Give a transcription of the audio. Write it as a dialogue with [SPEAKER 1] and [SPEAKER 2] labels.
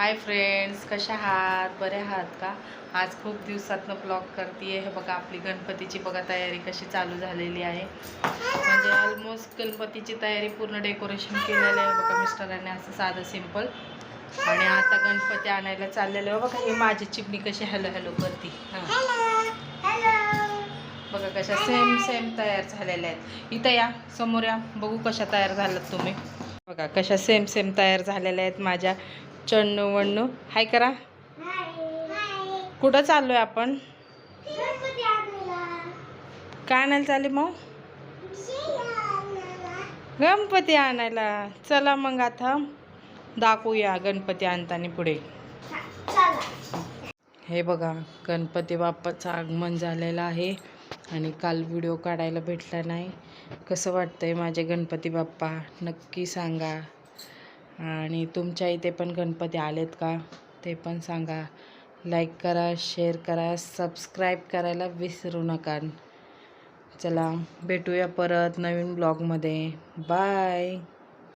[SPEAKER 1] Hi friends कशा आहात? बरे आहात का? आज खूप दिवसातनं ब्लॉग करते हे बघा आपली गणपतीची बघा तयारी कशी चालू झालेली आहे. म्हणजे ऑलमोस्ट गणपतीची तयारी पूर्ण डेकोरेशन केलेलं आहे बघा मिस्टरांनी. असं साधं सिंपल आणि आता गणपती आणायला चाललेलं आहे. बघा हे माझी चिमणी कशी हॅलो हॅलो करते. हां. बघा कशा सेम सेम तयार झालेल्या आहेत. इथं या समोर या. बघू कशा तयार झालात तुम्ही. बघा कशा सेम सेम तयार झालेल्या आहेत माझ्या चण्णू वण्णू हाय करा. कुठं चाललोय आपण? काय आणायला चालले मग गणपती आणायला. चला मग आता दाखवूया गणपती आणताना पुढे. हे बघा गणपती बाप्पाचं आगमन झालेलं आहे आणि काल व्हिडिओ काढायला भेटला नाही. कसं वाटतंय माझे गणपती बाप्पा? नक्की सांगा. आणि तुमच्या इथे पण गणपती आलेत का? ते पण सांगा. लाईक करा शेअर करा सबस्क्राईब करायला विसरू नका. चला भेटूया परत नवीन ब्लॉगमध्ये बाय